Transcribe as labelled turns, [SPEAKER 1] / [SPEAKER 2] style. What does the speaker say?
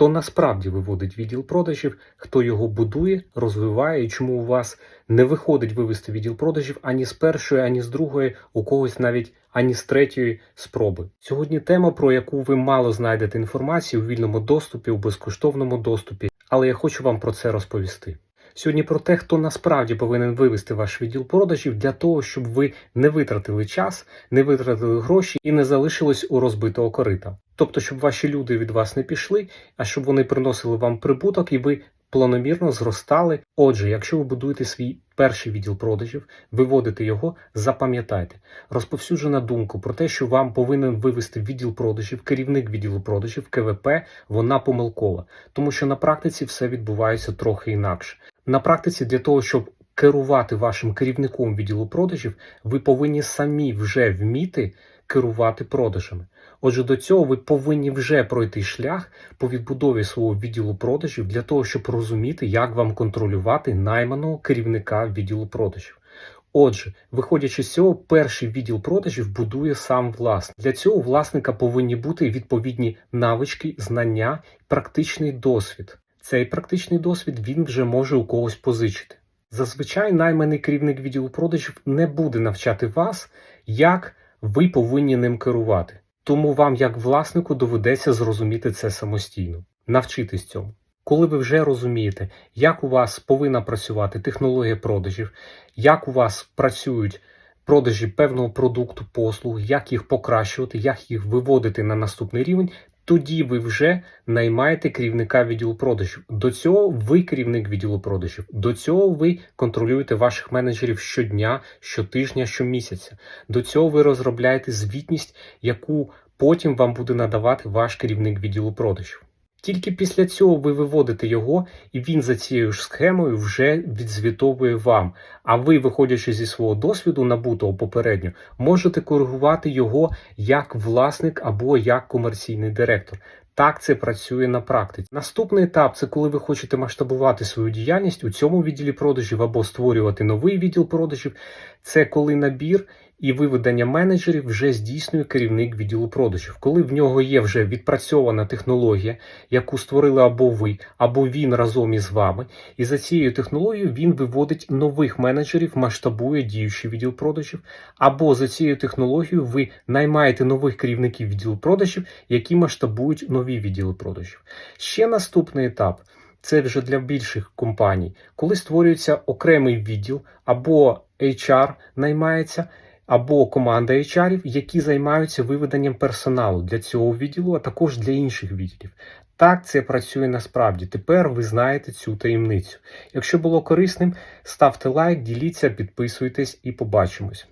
[SPEAKER 1] хто насправді виводить відділ продажів, хто його будує, розвиває і чому у вас не виходить вивести відділ продажів ані з першої, ані з другої, у когось навіть ані з третьої спроби. Сьогодні тема, про яку ви мало знайдете інформацію у вільному доступі, у безкоштовному доступі, але я хочу вам про це розповісти. Сьогодні про те, хто насправді повинен вивести ваш відділ продажів для того, щоб ви не витратили час, не витратили гроші і не залишилось у розбитого корита. Тобто, щоб ваші люди від вас не пішли, а щоб вони приносили вам прибуток і ви планомірно зростали. Отже, якщо ви будуєте свій перший відділ продажів, виводите його, запам'ятайте. Розповсюджена думка про те, що вам повинен вивести відділ продажів, керівник відділу продажів, КВП, вона помилкова, тому що на практиці все відбувається трохи інакше. На практиці для того, щоб керувати вашим керівником відділу продажів, ви повинні самі вже вміти керувати продажами. Отже, до цього ви повинні вже пройти шлях по відбудові свого відділу продажів для того, щоб розуміти, як вам контролювати найманого керівника відділу продажів. Отже, виходячи з цього, перший відділ продажів будує сам власник. Для цього у власника повинні бути відповідні навички, знання, практичний досвід. Цей практичний досвід він вже може у когось позичити. Зазвичай найманий керівник відділу продажів не буде навчати вас, як ви повинні ним керувати. Тому вам, як власнику, доведеться зрозуміти це самостійно, навчитись цьому. Коли ви вже розумієте, як у вас повинна працювати технологія продажів, як у вас працюють продажі певного продукту, послуг, як їх покращувати, як їх виводити на наступний рівень, тоді ви вже наймаєте керівника відділу продажів. До цього ви керівник відділу продажів. До цього ви контролюєте ваших менеджерів щодня, щотижня, щомісяця. До цього ви розробляєте звітність, яку потім вам буде надавати ваш керівник відділу продажів. Тільки після цього ви виводите його, і він за цією ж схемою вже відзвітовує вам. А ви, виходячи зі свого досвіду, набутого попередньо, можете коригувати його як власник або як комерційний директор. Так це працює на практиці. Наступний етап це коли ви хочете масштабувати свою діяльність у цьому відділі продажів або створювати новий відділ продажів. Це коли набір і виведення менеджерів вже здійснює керівник відділу продажів, коли в нього є вже відпрацьована технологія, яку створили або ви, або він разом із вами. І за цією технологією він виводить нових менеджерів, масштабує діючий відділ продажів, або за цією технологією ви наймаєте нових керівників відділу продажів, які масштабують нові відділи продажів. Ще наступний етап. Це вже для більших компаній, коли створюється окремий відділ або HR наймається, або команда HR, які займаються виведенням персоналу для цього відділу, а також для інших відділів. Так це працює насправді. Тепер ви знаєте цю таємницю. Якщо було корисним, ставте лайк, діліться, підписуйтесь і побачимось.